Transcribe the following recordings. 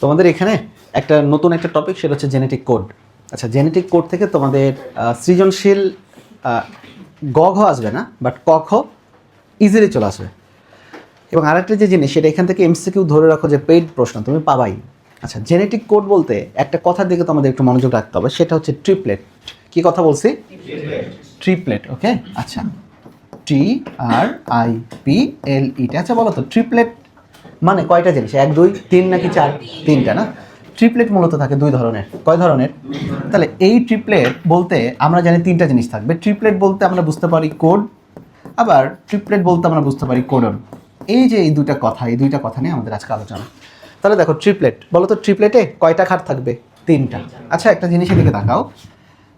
তোমাদের এখানে একটা নতুন একটা টপিক সেটা হচ্ছে জেনেটিক কোড আচ্ছা জেনেটিক কোড থেকে তোমাদের সৃজনশীল গ ঘ আসবে না বাট ক খ ইজিলি চলে আসবে। এবং আরেকটা যে জিনিস সেটা এখান থেকে এমসিকিউ ধরে রাখো যে পেইড প্রশ্ন তুমি পাবাই। আচ্ছা জেনেটিক কোড বলতে একটা কথার দিকে তোমাদের একটু মনোযোগ রাখতে হবে সেটা হচ্ছে ট্রিপলেট কি কথা বলছি? ট্রিপলেট ওকে আচ্ছা টি আর আই পি এল ইটা আচ্ছা বলো তো ট্রিপলেট মানে কয়টা জিনিস? এক, দুই, তিন নাকি চার? তিনটা, না? ট্রিপলেট মূলত থাকে দুই ধরনের। কয় ধরনের? তাহলে এই ট্রিপলেট বলতে আমরা জানি তিনটা জিনিস থাকবে। ট্রিপলেট বলতে আমরা বুঝতে পারি কোড আবার ট্রিপলেট বলতে আমরা বুঝতে পারি কোডন এই যে এই দুইটা কথা, এই দুইটা কথা নিয়ে আমাদের আজকে আলোচনা। তাহলে দেখো ট্রিপলেট বলো তো ট্রিপলেটে কয়টা খাট থাকবে? তিনটা। আচ্ছা একটা জিনিসের দিকে তাকাও।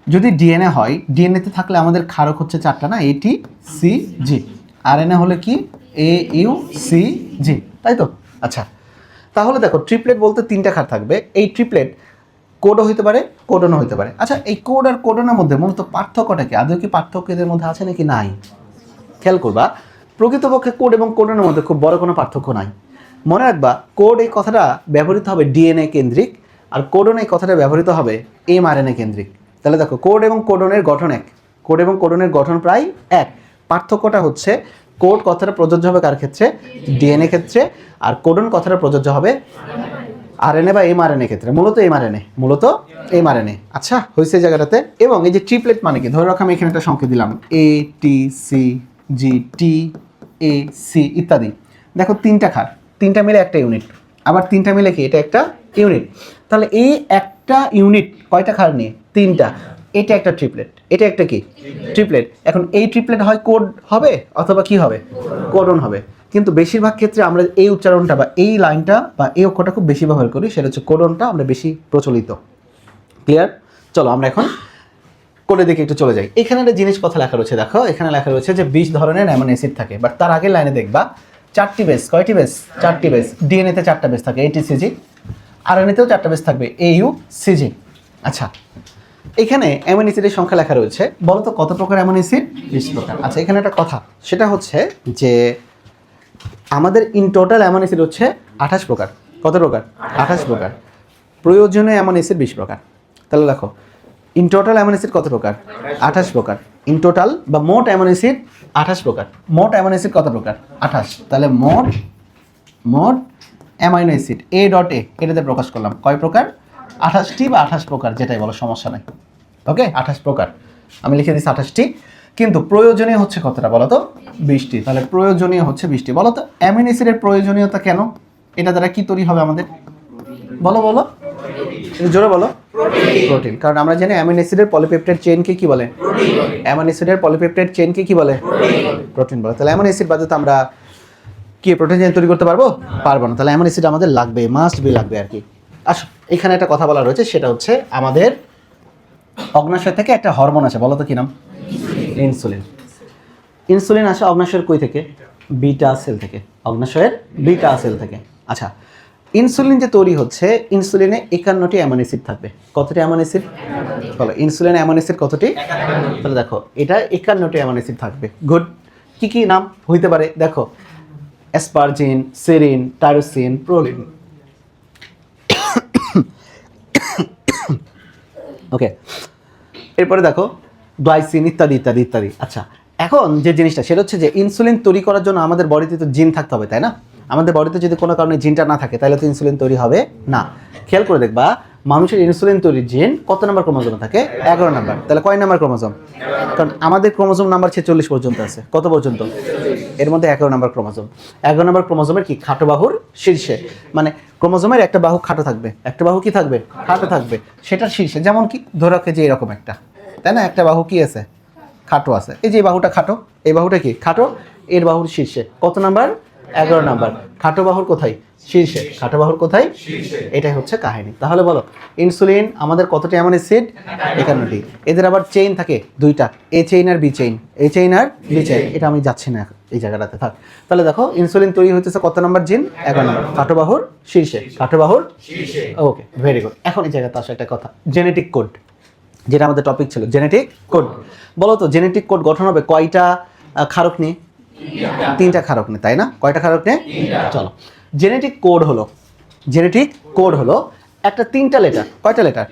যদি ডিএনএ হয় ডিএনএতে থাকলে আমাদের ক্ষারক হচ্ছে চারটা, না? এটি সি জি আর এনএ হলে কি? এ ইউ সি জি তাই তো? আচ্ছা তাহলে দেখো ট্রিপলেট বলতে তিনটা খাট থাকবে। এই ট্রিপলেট কোডও হইতে পারে কোডনও হইতে পারে। আচ্ছা এই কোড আর কোডনের মধ্যে মূলত পার্থক্যটা কি? আদৌ কি পার্থক্য এদের মধ্যে আছে নাকি? নাই। খেয়াল করবা, প্রকৃতপক্ষে কোড এবং কোডনের মধ্যে খুব বড় কোনো পার্থক্য নাই। মনে রাখবা কোড এই কথাটা ব্যবহৃত হবে ডিএনএ কেন্দ্রিক, আর কোডন এই কথাটা ব্যবহৃত হবে এমআরএনএ কেন্দ্রিক। তাহলে দেখো কোড এবং কোডনের গঠন এক। কোড এবং কোডনের গঠন প্রায় এক। পার্থক্যটা হচ্ছে কোড কথাটা প্রযোজ্য হবে কার ক্ষেত্রে? ডিএনএ ক্ষেত্রে। আর কোডন কথাটা প্রযোজ্য হবে আরএনএ বা এমআরএনএ ক্ষেত্রে। মূলত এমআরএনএ মূলত এমআরএনএ। আচ্ছা হয়েছে জায়গাটাতে। এবং এই যে ট্রিপলেট মানে কি? ধরে রাখো আমি এখানে একটা সংখ্যা দিলাম। এ T C G T A C ইত্যাদি। দেখো তিনটা খার। তিনটা মিলে একটা ইউনিট। আবার তিনটা মিলে কি? এটা একটা ইউনিট। তাহলে এই একটা ইউনিট কয়টা খার নিয়ে? তিনটা। এটা একটা ট্রিপলেট এটা একটা কি? ট্রিপলেট এখন এই ট্রিপলেট হয় কোড হবে অথবা কি হবে? কোডন হবে। কিন্তু বেশিরভাগ ক্ষেত্রে আমরা এই উচ্চারণটা বা এই লাইনটা বা এই অক্ষরটা খুব বেশি ব্যবহার করি, সেটা হচ্ছে কোডনটা আমরা বেশি প্রচলিত। ক্লিয়ার চলো আমরা এখন কোডের দিকে একটু চলে যাই। এখানে একটা জিনিস কথা লেখা রয়েছে, দেখো। এখানে লেখা রয়েছে যে বিশ ধরনের অ্যামোন অ্যাসিড থাকে বাট তার আগের লাইনে দেখবা চারটি বেস কয়টি বেস চারটি বেস ডিএনএতে চারটা বেস থাকে এটিসিজি আর এনএতেও চারটা বেস থাকবে এ ইউ সিজি আচ্ছা এখানে অ্যামোন অ্যাসিডের সংখ্যা লেখা রয়েছে। বলো তো কত প্রকার অ্যামোন অ্যাসিড বিশ প্রকার। আচ্ছা এখানে একটা কথা। সেটা হচ্ছে যে আমাদের ইন টোটাল অ্যামোন অ্যাসিড হচ্ছে আঠাশ প্রকার। কত প্রকার? আঠাশ প্রকার। প্রয়োজনীয় অ্যামোন অ্যাসিড বিশ প্রকার। তাহলে দেখো ইন টোটাল অ্যামোন অ্যাসিড কত প্রকার? আঠাশ প্রকার। ইন টোটাল বা মোট অ্যামোন অ্যাসিড আঠাশ প্রকার। মোট অ্যামোন অ্যাসিড কত প্রকার? আঠাশ। তাহলে মোট মোট amino acid A dot A এটাতে প্রকাশ করলাম। কয় প্রকার? আঠাশটি বা আঠাশ প্রকার যেটাই বলো সমস্যা নাই। ওকে আঠাশ প্রকার। আমি লিখে দিচ্ছি আঠাশটি। কিন্তু প্রয়োজনীয় হচ্ছে কতটা বলো তো? বিশটি। তাহলে প্রয়োজনীয় হচ্ছে বৃষ্টি বলো তো অ্যামিনো অ্যাসিডের প্রয়োজনীয়তা কেন? এটা দ্বারা কি তৈরি হবে আমাদের? বলো বলো। জোরে বলো। প্রোটিন কারণ আমরা জানি অ্যামিনো অ্যাসিডের পলিপেপটাইড চেইনকে কি বলে? অ্যামিনো অ্যাসিডের পলিপেপটাইড চেইনকে কি বলে? প্রোটিন বলে। তাহলে অ্যামিনো অ্যাসিড বাদে তো আমরা কি প্রোটিন চেইন তৈরি করতে পারব? পারব না। তাহলে অ্যামিনো অ্যাসিড আমাদের লাগবে মাস্ট বি লাগবে আর কি। আসো এখানে একটা কথা বলা রয়েছে সেটা হচ্ছে আমাদের অগ্নাশয় থেকে একটা হরমোন আছে বলো তো কি নাম? ইনসুলিন। ইনসুলিন আসে অগ্নাশয়ের কই থেকে? বিটা সেল থেকে। অগ্নাশয়ের বিটা সেল থেকে। আচ্ছা ইনসুলিন যে তৈরি হচ্ছে ইনসুলিনে একান্নটি অ্যামোনো অ্যাসিড থাকবে। কতটি অ্যামোনো অ্যাসিড বলো ইনসুলিন অ্যামোনো অ্যাসিড কতটি? তাহলে দেখো এটা একান্নটি অ্যামোনো অ্যাসিড থাকবে। গুড। কি কি নাম? হইতে পারে দেখো asparagine serine tyrosine proline. Okay এরপরে দেখো গ্লাইসিন ইত্যাদি ইত্যাদি ইত্যাদি। আচ্ছা এখন যে জিনিসটা, সেটা হচ্ছে যে ইনসুলিন তৈরি করার জন্য আমাদের বডিতে তো জিন থাকতে হবে, তাই না? আমাদের বডিতে যদি কোনো কারণে জিনটা না থাকে, তাহলে তো ইনসুলিন তৈরি হবে না। খেয়াল করে দেখবা মানুষের ইনসুলিন তৈরির জিন কত নাম্বার ক্রোমোজোমে থাকে? এগারো নাম্বার। তাহলে কয় নাম্বার ক্রোমোজোম কারণ আমাদের ক্রোমোজোম নাম্বার ছেচল্লিশ পর্যন্ত আছে। কত পর্যন্ত? এর মধ্যে এগারো নাম্বার ক্রোমোজোম এগারো নাম্বার ক্রোমোজোমের কি? খাটো বাহুর শীর্ষে। মানে ক্রোমোজোমের একটা বাহু খাটো থাকবে। একটা বাহু কি থাকবে? খাটো থাকবে। সেটার শীর্ষে। যেমন কি? ধরে রাখে যে এরকম একটা। তাই না? একটা বাহু কি আছে? খাটো আছে। এই যে বাহুটা খাটো, এই বাহুটা কি? খাটো। এর বাহুর শীর্ষে। কত নাম্বার? এগারো নাম্বার খাটো বাহুর কোথায়? শীর্ষে। খাটো বাহুর কোথায় এটাই হচ্ছে কাহিনী। তাহলে বলো ইনসুলিন আমাদের কতটি এমন অ্যাসিড? একান্নটি। এদের আবার চেইন থাকে দুইটা এ চেইন আর বি চেইন এ চেইন আর বি চেইন এটা আমি যাচ্ছি না এই জায়গাটাতে থাক। তাহলে দেখো ইনসুলিন তৈরি হইতেছে কত নাম্বার জিন এগারো নাম্বার। খাটো বাহুর শীর্ষে। খাটো বাহুর ওকে ভেরি গুড এখন এই জায়গাতে আসা একটা কথা। জেনেটিক কোড যেটা আমাদের টপিক ছিল। জেনেটিক কোড বলো তো জেনেটিক কোড গঠন হবে কয়টা ক্ষারক নিয়ে? তিনটা। ক্ষারক নিয়ে তাই না? কয়টা ক্ষারক নিয়ে চলো। জেনেটিক কোড হলো জেনেটিক কোড হলো একটা তিনটা লেটার কয়টা লেটার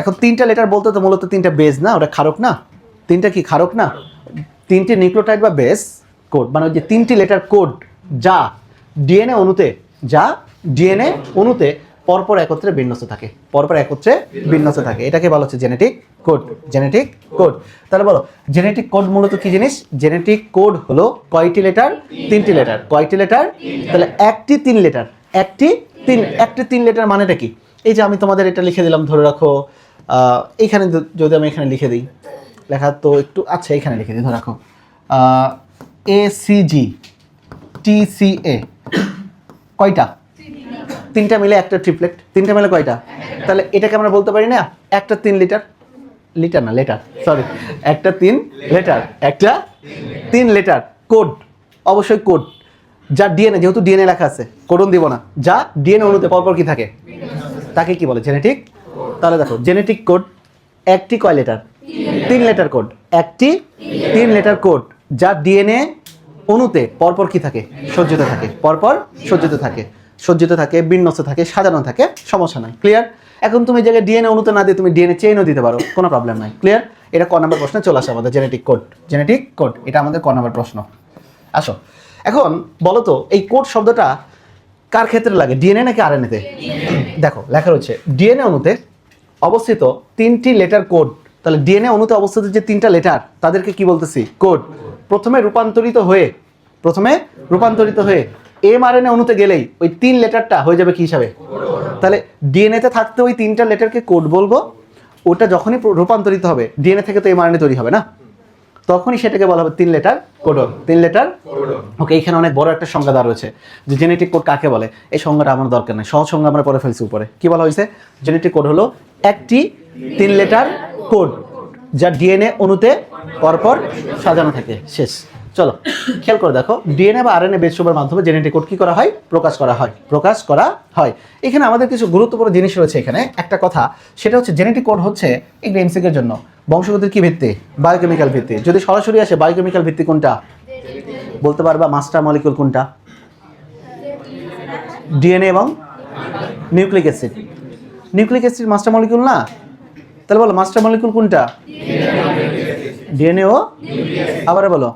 এখন তিনটা লেটার বলতে তো মূলত তিনটা বেজ না ওটা ক্ষারক না? তিনটা কি ক্ষারক না? তিনটি নিউক্লোটাইড বা বেস কোড মানে ওই যে তিনটি লেটার কোড যা ডিএনএ অণুতে যা ডিএনএ অণুতে পরপর একত্রে বিন্যস্ত থাকে। পরপর একত্রে বিন্যস্ত থাকে। এটাকে বলা হচ্ছে জেনেটিক কোড জেনেটিক কোড তাহলে বলো জেনেটিক কোড মূলত কি জিনিস? জেনেটিক কোড হলো কয়টি লেটার তিনটি লেটার কয়টি লেটার তাহলে একটি তিন লেটার একটি তিন একটি তিন লেটার মানেটা কি? এই যে আমি তোমাদের এটা লিখে দিলাম, ধরে রাখো এইখানে যদি আমি এখানে লিখে দিই, লেখা তো একটু আচ্ছা এখানে লিখে দিই, ধরে রাখো। A C G T C এ কয়টা? তিনটা মিলে একটা ট্রিপলেট তিনটা মিলে কয়টা? তাহলে এটাকে আমরা বলতে পারি না, একটা তিন লিটার লিটার না লেটার সরি একটা তিন লেটার একটা তিন লেটার কোড অবশ্যই কোড যা ডিএনএ যেহেতু ডিএনএ লেখা আছে কোডন দিব না। যা ডিএনএ অনুতে পরপর কি থাকে? তাকে কি বলে? জেনেটিক তাহলে দেখো জেনেটিক কোড একটি কয় লেটার তিন লেটার কোড একটি তিন লেটার কোড যা ডিএনএ অণুতে পরপর কি থাকে? সজ্জিত থাকে। পরপর সজ্জিত থাকে। সজ্জিত থাকে, বিন্যস্ত থাকে, সাজানো থাকে, সমস্যা নাই। ক্লিয়ার এখন তুমি জায়গায় ডিএনএ অনুতে না দিয়ে তুমি ডিএনএ চেইনও দিতে পারো কোনো প্রবলেম নাই। ক্লিয়ার এটা ক নাম্বার প্রশ্নে চলে আসে আমাদের জেনেটিক কোড জেনেটিক কোড এটা আমাদের ক নাম্বার প্রশ্ন। আসো। এখন বলো তো এই কোড শব্দটা কার ক্ষেত্রে লাগে? ডিএনএ নাকি আর আরএনএতে দেখো লেখা রয়েছে ডিএনএ অণুতে অবস্থিত তিনটি লেটার কোড তাহলে ডিএনএ অণুতে অবস্থিত যে তিনটা লেটার তাদেরকে কি বলতেছি? কোড প্রথমে রূপান্তরিত হয়ে প্রথমে রূপান্তরিত হয়ে এমআরএনএ অণুতে গেলেই ওই তিন লেটারটা হয়ে যাবে কি হিসাবে? তাহলে ডিএনএতে থাকতে ওই তিনটা লেটারকে কোড বলব, ওটা যখনই রূপান্তরিত হবে ডিএনএ থেকে তো এমআরএনএ তৈরি হবে না? তখনই সেটাকে বলা হবে তিন লেটার কোডন তিন লেটার ওকে এখানে অনেক বড় একটা সংজ্ঞা দেওয়া রয়েছে যে জেনেটিক কোড কাকে বলে? এই সংজ্ঞাটা আমার দরকার নেই, সহজ সংজ্ঞা আমরা পরে ফেলছি উপরে। কি বলা হয়েছে? জেনেটিক কোড হলো একটি তিন লেটার কোড যা ডিএনএ অণুতে পরপর সাজানো থাকে। শেষ। চলো, খেয়াল করে দেখো ডিএনএ বা আরএনএ বেসরূপের মাধ্যমে জেনেটিক কোড কি করা হয়? প্রকাশ করা হয়। প্রকাশ করা হয়। এখানে আমাদের কিছু গুরুত্বপূর্ণ জিনিস রয়েছে এখানে। একটা কথা, সেটা হচ্ছে জেনেটিক কোড হচ্ছে এই এমসিকের জন্য। বংশগতির কি ভিত্তি? বায়োকেমিক্যাল ভিত্তি। যদি সরাসরি আসে বায়োকেমিক্যাল ভিত্তি কোনটা? বলতে পারবা মাস্টার মলিকুল কোনটা? ডিএনএ এবং nucleic acid nucleic acid master molecule না? তাহলে বলো মাস্টার মলিকুল কোনটা? ডিএনএ ও? আবার বলো।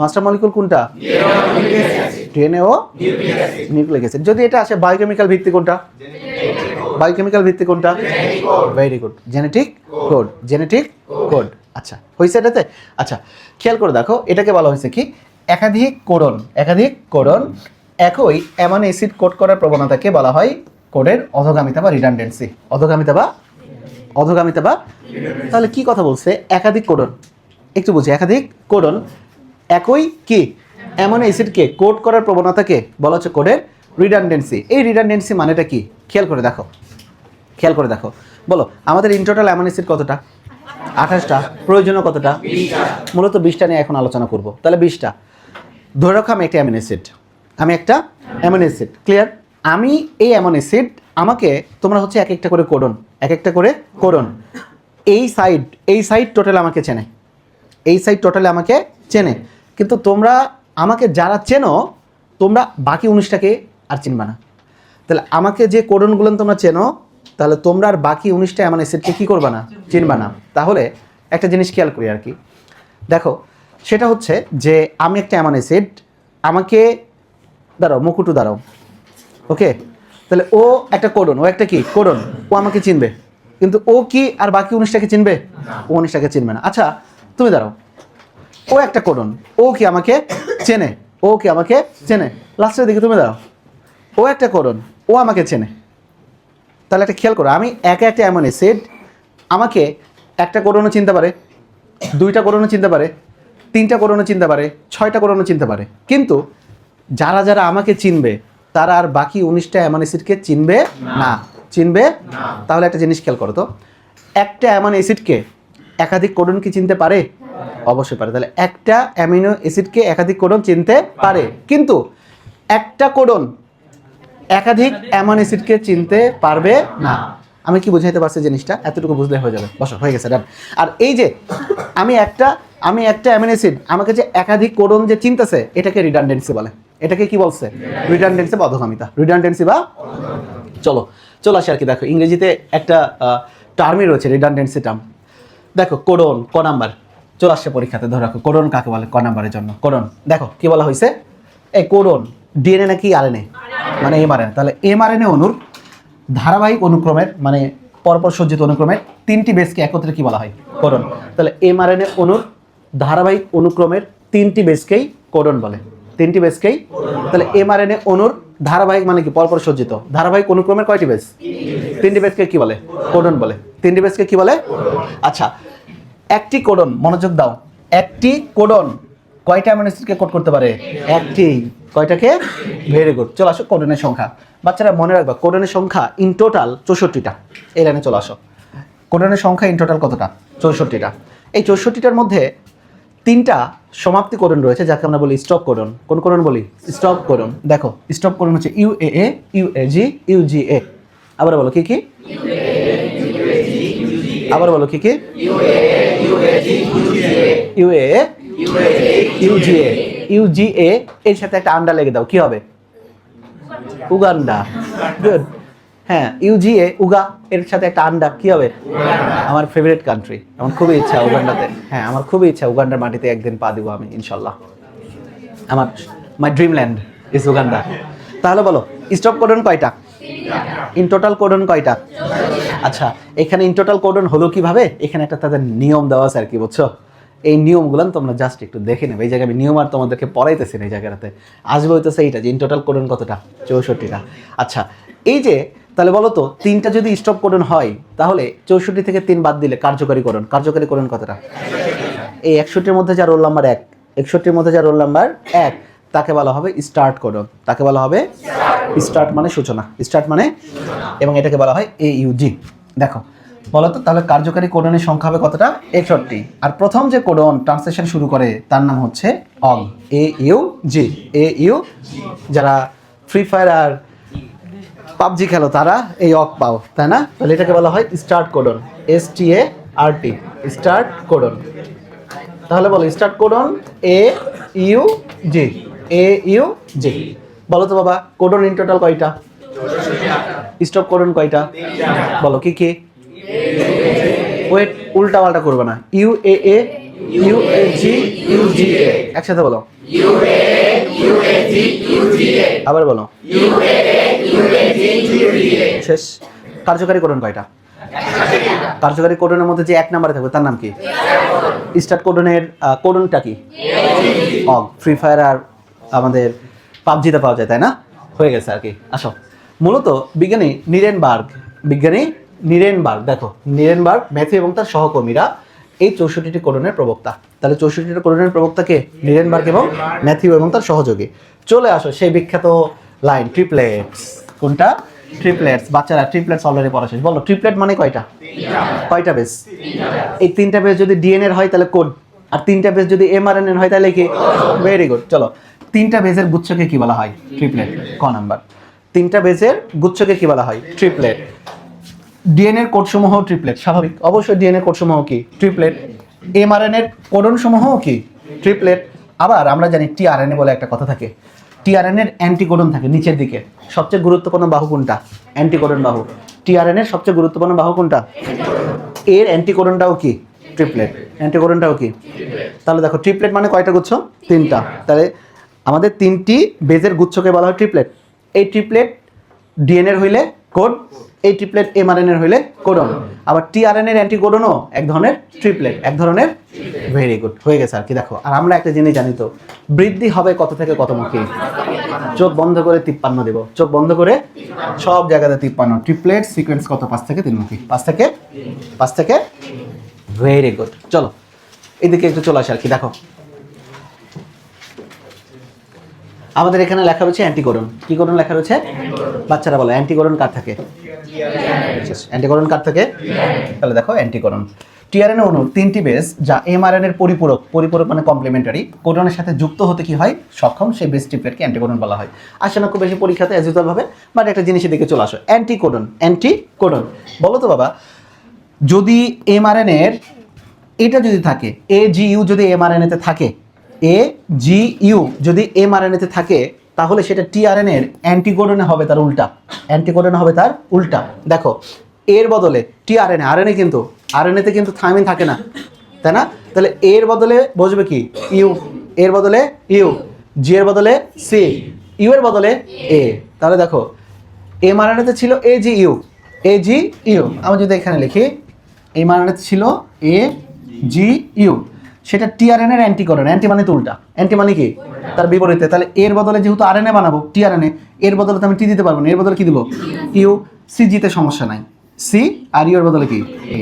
মাস্টার মলিকুল কোনটা? ডিএনএ ও? Nucleic acid. যদি এটা আসে বায়োকেমিক্যাল ভিত্তি কোনটা? বায়োকেমিক্যাল ভিত্তি কোনটা? Very good genetic code genetic code আচ্ছা হয়েছে এটাতে? আচ্ছা খেয়াল করে দেখো, এটাকে বলা হয়েছে কি? একাধিক কোডন একাধিক কোডন একই অ্যামাইনো অ্যাসিড কোড করার প্রবণতাকে বলা হয় কোডের অধগামিতা বা রিডান্ডেন্সি অধগামিতা বা অধগামিতা বা তাহলে কি কথা বলছে? একাধিক কোডন। একটু বুঝি, একাধিক কোডন। একই কি? অ্যামাইনো অ্যাসিডকে কোড করার প্রবণতাকে বলা হচ্ছে কোডের রিডান্ডেন্সি এই রিডান্ডেন্সি মানেটা কি? খেয়াল করে দেখো। খেয়াল করে দেখো। বলো, আমাদের ইন টোটাল অ্যামাইনো অ্যাসিড কতটা? আঠাশটা। প্রয়োজনীয় কতটা? মূলত বিশটা নিয়ে এখন আলোচনা করব। তাহলে বিশটা। ধরে রাখো আমি একটা অ্যামিনো অ্যাসিড আমি একটা অ্যামিনো অ্যাসিড ক্লিয়ার আমি এই অ্যামিনো অ্যাসিড আমাকে তোমরা হচ্ছে এক একটা করে কোডন এক একটা করে কোডন এই সাইড এই সাইড টোটাল আমাকে চেনে। এই সাইড টোটালে আমাকে চেনে। কিন্তু তোমরা আমাকে যারা চেনো, তোমরা বাকি উনিশটাকে আর চিনবা না। তাহলে আমাকে যে কোডনগুলো তোমরা চেনো, তাহলে তোমরা আর বাকি উনিশটা এমন এসেটকে কী করবা না? চিনবা না। তাহলে একটা জিনিস খেয়াল করি আর কি। দেখো, সেটা হচ্ছে যে আমি একটা এমন অ্যাসিড আমাকে, দাঁড়াও, মুকুটু দাঁড়াও। ওকে তাহলে ও একটা কোডন, ও একটা কি? কোডন। ও আমাকে চিনবে। কিন্তু ও কি আর বাকি উনিশটাকে চিনবে? ও উনিশটাকে চিনবে না। আচ্ছা তুমি দাঁড়াও। ও একটা কোডন। ও কি আমাকে চেনে? ও কি আমাকে চেনে? লাস্টের দিকে তুমি দাঁড়াও। ও একটা কোডন। ও আমাকে চেনে। তাহলে একটা খেয়াল করো, আমি একে একটা এমন অ্যাসিড আমাকে একটা কোডনও চিনতে পারে, দুইটা কোডনও চিনতে পারে, তিনটা কোডনও চিনতে পারে, ছয়টা কোডনও চিনতে পারে। কিন্তু যারা যারা আমাকে চিনবে তারা আর বাকি উনিশটা অ্যামান অ্যাসিডকে চিনবে না। চিনবে? তাহলে একটা জিনিস খেয়াল করো তো। একটা অ্যামাইনো অ্যাসিডকে একাধিক কোডন কি চিনতে পারে? অবশ্যই পারে। তাহলে একটা অ্যামিনো অ্যাসিডকে একাধিক কোডন চিনতে পারে। কিন্তু একটা কোডন একাধিক অ্যামাইনো অ্যাসিডকে চিনতে পারবে না। আমি কি বুঝাইতে পারছি জিনিসটা? এতটুকু বুঝলে হয়ে যাবে। বসো হয়ে গেছে ডান আর এই যে আমি একটা আমি একটা অ্যামিনো অ্যাসিড আমাকে যে একাধিক কোডন যে চিনতেছে এটাকে রিডান্ডেন্সি বলে। এটাকে কি বলছে? রিডান্ডেন্সি বা রিডান্ডেন্সি বা চলো চলো আসি আর কি, দেখো, ইংরেজিতে একটা টার্মই রয়েছে রিডান্ডেন্সি টার্ম দেখো কোডন ক নাম্বার। চলে আসছে পরীক্ষাতে, ধরে রাখো কোডন কাকে বলে, ক নাম্বারের জন্য? কোডন দেখো, কি বলা হয়েছে? এই কোডন ডিএনএ নাকি আরএনএ মানে এম এমআরএনএ তাহলে এম এমআরএনএ অনুর ধারাবাহিক অনুক্রমের মানে পরপর সজ্জিত অনুক্রমের তিনটি বেসকে একত্রে কি বলা হয়? কোডন তাহলে এম এমআরএনএ অনুর ধারাবাহিক অনুক্রমের তিনটি বেসকেই কোডন বলে। তিনটি বেসকেই তাহলে এমআরএনএ অনুর ধারাবাহিক মানে কি? পরপর সজ্জিত। ধারাবাহিক অনুক্রমের কয়টি বেস? তিনটি বেসকে কি বলে? কোডন বলে। তিনটি বেসকে কি বলে? আচ্ছা একটি কোডন, মনোযোগ দাও। একটি কোডন কয়টা অ্যামিনো অ্যাসিডকে কোড করতে পারে? একটি। কয়টাকে? ভেরি গুড চলে আসো কোডনের সংখ্যা। বাচ্চারা মনে রাখবা, কোডনের সংখ্যা ইন টোটাল চৌষট্টিটা। এই লাইনে চলে আসো। কোডনের সংখ্যা ইন টোটাল কতটা? চৌষট্টিটা। এই চৌষট্টিটার মধ্যে তিনটা সমাপ্তি কোডন রয়েছে, যাকে আমরা বলি স্টপ কোডন। কোন করণ বলি? Stop codon. দেখো স্টপ করণ হচ্ছে U A A U A G U G A আবার বলো কি কি? আবার বলো কি কি? U A U G A U G A এর সাথে একটা আন্ডা লেগে দাও, কি হবে? উগান্ডা। গুড হ্যাঁ ইউজিএ উগা এর সাথে একটা আন্ডা কি হবে? আমার ফেভারিট কান্ট্রি আমার খুবই ইচ্ছা উগান্ডাতে। হ্যাঁ আমার খুবই ইচ্ছা উগান্ডার মাটিতে একদিন পা দিব আমি, ইনশাল্লাহ। আমার মাই ড্রিমল্যান্ড ইজ উগান্ডা। তাহলে বলো স্টপ কোডন কয়টা? ইন টোটাল কোডন কয়টা? আচ্ছা এখানে ইন টোটাল কোডন হলো কীভাবে? এখানে একটা তাদের নিয়ম দেওয়া আছে আর কি, বুঝছ? এই নিয়মগুলো তোমরা জাস্ট একটু দেখে নেবে। এই জায়গায় আমি নিয়ম আর তোমাদেরকে পড়াইতেছি না এই জায়গাটাতে। আসবে হইতেছে এইটা যে ইন টোটাল কোডন কতটা? চৌষট্টিটা। আচ্ছা এই যে তাহলে বলো তো, তিনটা যদি স্টপ কোডন হয়, তাহলে চৌষট্টি থেকে তিন বাদ দিলে কার্যকরী করণ কার্যকরী করণ কতটা? এই একষট্টির মধ্যে যা রোল নাম্বার এক, একষট্টির মধ্যে যা রোল নাম্বার এক, তাকে বলা হবে স্টার্ট কোডন তাকে বলা হবে স্টার্ট মানে সূচনা। স্টার্ট মানে এবং এটাকে বলা হয় এ ইউজি দেখো, বলো তো, তাহলে কার্যকারী কোডনের সংখ্যা হবে কতটা? একষট্টি। আর প্রথম যে কোডন ট্রান্সলেশন শুরু করে, তার নাম হচ্ছে অগ। A U G A U যারা ফ্রি ফায়ার আর পাবজি খেলো তারা, এই অক পাও, তাই না? তাহলে এটাকে বলা হয় start codon S T A R T start codon তাহলে বলো start codon A U G A U G বলো তো বাবা কোডন ইন টোটাল কয়টা? স্টপ কোডন কয়টা? বলো, কি কি? ওয়েট উল্টা পাল্টা করবে না। U A A U A G U G A একসাথে বলো। আবার বলো। শেষ। কার্যকারী কোডন কয়টা? কার্যকারী কোডনের মধ্যে যে এক নাম্বারে থাকবে, তার নাম কি? স্টার্ট কোডনের কোডনটা কি? অগ। ফ্রি ফায়ার আর আমাদের পাবজিতে পাওয়া যায়, তাই না? হয়ে গেছে আর কি। আসো। মূলত বিজ্ঞানী নিরেনবার্গ বিজ্ঞানী নিরেনবার্গ দেখো নিরেনবার্গ ম্যাথু এবং তার সহকর্মীরা এই চৌষট্টিটি কোডনের প্রবক্তা। তাহলে চৌষট্টিটি কোডনের প্রবক্তাকে নিরেনবার্গ এবং ম্যাথিউ এবং তার সহযোগী। চলে আসো, সেই বিখ্যাত লাইন ট্রিপলেটস কোনটা? ট্রিপলেটস বাচ্চারা ট্রিপলেটস অলরেডি পড়া শেষ। বলো ট্রিপলেট মানে কয়টা? কয়টা বেস এই তিনটা বেস যদি ডিএনএর হয় তাহলে কোড আর তিনটা বেস যদি এমআরএনএর হয় তাহলে কি? ভেরি গুড চলো, তিনটা বেসের গুচ্ছকে কি বলা হয়? ট্রিপলেট ক নাম্বার? তিনটা বেসের গুচ্ছকে কি বলা হয়? ট্রিপলেট ডিএনএর কোডসমূহ ট্রিপলেট স্বাভাবিক। অবশ্যই ডিএনএ কোডসমূহ কি? ট্রিপলেট এমআরএনএর কোডন সমূহ কি? ট্রিপলেট আবার আমরা জানি টিআরএনএ বলে একটা কথা থাকে। টিআরএনএর অ্যান্টিকোডন থাকে নিচের দিকে। সবচেয়ে গুরুত্বপূর্ণ বাহু কোনটা? অ্যান্টিকোডন বাহু। টিআরএনএর সবচেয়ে গুরুত্বপূর্ণ বাহু কোনটা? এর অ্যান্টিকোডনটাও কি? ট্রিপলেট অ্যান্টিকোডনটাও কি? তাহলে দেখো ট্রিপলেট মানে কয়টা গুচ্ছ? তিনটা। তাহলে আমাদের তিনটি বেজের গুচ্ছকে বলা হয় ট্রিপলেট এই ট্রিপলেট ডিএনএর হইলে কোড এই ট্রিপলেট এমআরএন এর হইলে কোডন আবার টিআরএন এর অ্যান্টিকোডনও এক ধরনের ট্রিপলেট এক ধরনের ভেরি গুড হয়ে গেছে আর কি, দেখো। আর আমরা একটা জিনিস জানি তো, বৃদ্ধি হবে কত থেকে কত মুখী? চোখ বন্ধ করে তিপ্পান্ন দেব। চোখ বন্ধ করে সব জায়গাতে তিপ্পান্ন। ট্রিপলেট সিকোয়েন্স কত? পাঁচ থেকে তিনমুখী পাঁচ থেকে পাঁচ থেকে ভেরি গুড চলো, এদিকে একটু চলে আসে আর কি, দেখো। আমাদের এখানে লেখা রয়েছে অ্যান্টিকোডন। কি কোডন লেখা রয়েছে? বাচ্চারা বলো, অ্যান্টিকোডন কার থাকে? অ্যান্টিকোডন কার থাকে? তাহলে দেখো, অ্যান্টিকোডন। টিআরএনএ অণু, তিনটি বেস, যা এমআরএন এর পরিপূরক পরিপূরক মানে কমপ্লিমেন্টারি কোডনের সাথে যুক্ত হতে কি হয়? সক্ষম, সেই বেস ট্রিপলেটকে অ্যান্টিকোডন বলা হয়। আসে না খুব বেশি পরীক্ষাতে ভাবে বাট একটা জিনিসের দিকে চলে আসো। Anticodon anticodon. বলো তো বাবা, যদি এমআরএন এর, এটা যদি থাকে এ জি ইউ যদি এমআরএনএতে থাকে এ জি ইউ যদি এমআরএনএতে থাকে, তাহলে সেটা টিআরএন এর অ্যান্টিকোডনে হবে তার উল্টা। অ্যান্টিকোডনে হবে তার উল্টা। দেখো, এর বদলে টিআরএনএ আরএনএ কিন্তু আরএনএতে কিন্তু থাইমিন থাকে না, তাই না? তাহলে এর বদলে বসবে কি? ইউ এর বদলে ইউ জি এর বদলে সি ইউ এর বদলে এ তাহলে দেখো এম আরএনএতে ছিল A G you A G you আমি যদি এখানে লিখি এম আরএনএতে ছিল এ জি ইউ সেটা টিআরএন এর অ্যান্টিকোডন অ্যান্টি মানে তো উল্টা। অ্যান্টি মানে কি? তার বিপরীতে। তাহলে এর বদলে যেহেতু আর আরএনএ বানাবো টিআরএনএ এর বদলে তো আমি টি দিতে পারব না। এর বদলে কি দিব? ইউ সি জিতে সমস্যা নাই। সি আর ইউ এর বদলে কি? এ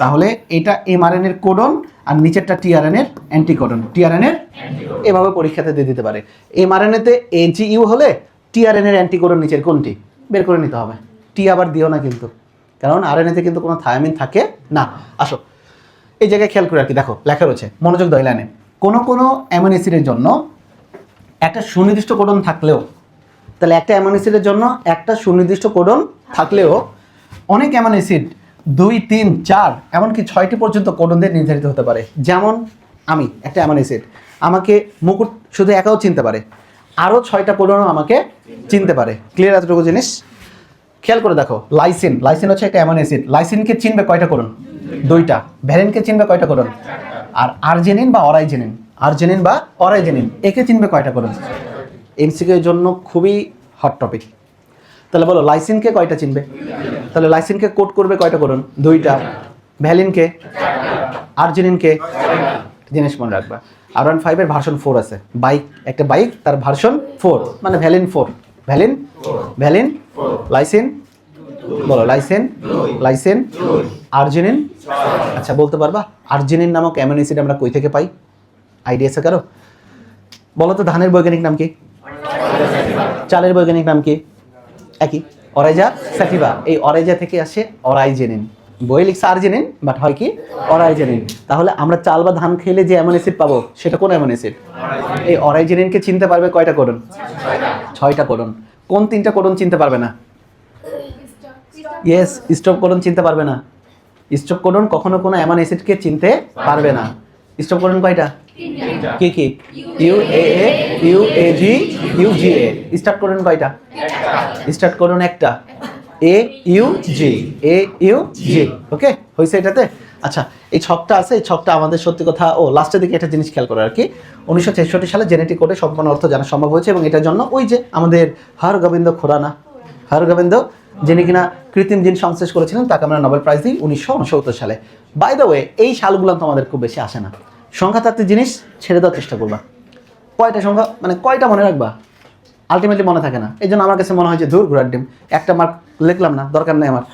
তাহলে এটা এমআরএন এর কোডন আর নিচেরটা টিআরএন এর অ্যান্টিকোডন টিআরএন এর এভাবে পরীক্ষাতে দিয়ে দিতে পারে। এমআরএন এতে এজি ইউ হলে টিআরএন এর অ্যান্টিকোডন নিচের কোনটি? বের করে নিতে হবে। টি আবার দিও না কিন্তু। কারণ আরএনএতে কিন্তু কোনো থায়ামিন থাকে না। আসো এই জায়গায় খেয়াল করে কি দেখো, লেখা রয়েছে, মনোযোগ দয় লাইনে। কোনো কোনো অ্যামিনো অ্যাসিডের জন্য একটা সুনির্দিষ্ট কোডন থাকলেও, তাহলে একটা অ্যামিনো অ্যাসিডের জন্য একটা সুনির্দিষ্ট কোডন থাকলেও, অনেক অ্যামিনো অ্যাসিড দুই, তিন, চার, এমনকি ছয়টি পর্যন্ত কোডন দিয়ে নির্ধারিত হতে পারে। যেমন আমি, একটা অ্যামিনো অ্যাসিড আমাকে মুকুট শুধু একাও চিনতে পারে। আরও ছয়টা কোডনও আমাকে চিনতে পারে। ক্লিয়ার এতটুকু জিনিস? খেয়াল করে দেখো লাইসিন লাইসিন হচ্ছে একটা অ্যামিনো অ্যাসিড লাইসিনকে চিনবে কয়টা করুন? দুইটা। ভ্যালিনকে চিনবে কয়টা করুন? আর আর্জেনিন বা অরাইজেনিন আর্জেনিন বা অরাইজেনিন একে চিনবে কয়টা করুন? এমসিকিউ এর জন্য খুবই হট টপিক তাহলে বলো লাইসিনকে কয়টা চিনবে? তাহলে লাইসিনকে কোড করবে কয়টা করুন? দুইটা। ভ্যালিনকে আর্জেনিনকে জিনিস মনে রাখবা। আর ওয়ান ফাইভের ভার্সন ফোর আছে। বাইক একটা বাইক তার ভার্সন ফোর মানে valine four valine? Valine lysine? বলো লাইসেন? লাইসেন? আর্জেনিন? আচ্ছা বলতে পারবা আর্জেনিন নামক অ্যামিনো অ্যাসিড আমরা কই থেকে পাই? আইডিয়া আছে কারও? বলো তো ধানের বৈজ্ঞানিক নাম কি? চালের বৈজ্ঞানিক নাম কি? একই। অরাইজা স্যাটিভা এই অরাইজা থেকে আসে অরাইজেনিন। বই লিখছে আর্জেনিন বাট হয় কি? অরাইজেনিন। তাহলে আমরা চাল বা ধান খেলে যে অ্যামিনো অ্যাসিড পাবো সেটা কোন অ্যামিনো অ্যাসিড এই অরাইজেনিনকে চিনতে পারবে কয়টা কোডন ছয়টা। কোডন কোন তিনটা কোডন চিনতে পারবে না? ইয়েস স্টপ কোডন চিনতে পারবে না। স্টপ কোডন কখনো কোনো এমন অ্যাসিডকে চিনতে পারবে না। স্টপ কোডন কয়টা? কি কি? U A A U A G U G A start codon কয়টা? স্টার্ট কোডন একটা। A U G A U জি। ওকে হয়েছে এটাতে? আচ্ছা এই ছকটা আছে এই ছকটা আমাদের সত্যি কথা ও লাস্টের দিকে একটা জিনিস খেয়াল করে আর কি। উনিশশো ছেষট্টি সালে জেনেটিক কোডে সম্পূর্ণ অর্থ জানা সম্ভব হয়েছে এবং এটার জন্য ওই যে আমাদের হর গোবিন্দ খোরানা। হর গোবিন্দ যিনি কিনা কৃত্রিম জিন সংশ্লেষ করেছিলেন তাকে আমরা নোবেল প্রাইজ দিই উনিশশো উনসত্তর সালে। বাই দ্য ওয়ে এই সালগুলো তো আমাদের খুব বেশি আসে না। সংখ্যাতাত্ত্বিক জিনিস ছেড়ে দেওয়ার চেষ্টা করবা। কয়টা সংখ্যা মানে কয়টা মনে রাখবা? আলটিমেটলি মনে থাকে না। এই জন্য আমার কাছে মনে হয় যে, ধুর ঘোরার ডিম, একটা মার্ক লিখলাম না, দরকার নেই আমার।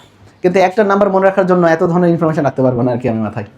কিন্তু একটা নাম্বার মনে রাখার জন্য এত ধরনের ইনফরমেশন রাখতে পারব না আর কি আমি মাথায়।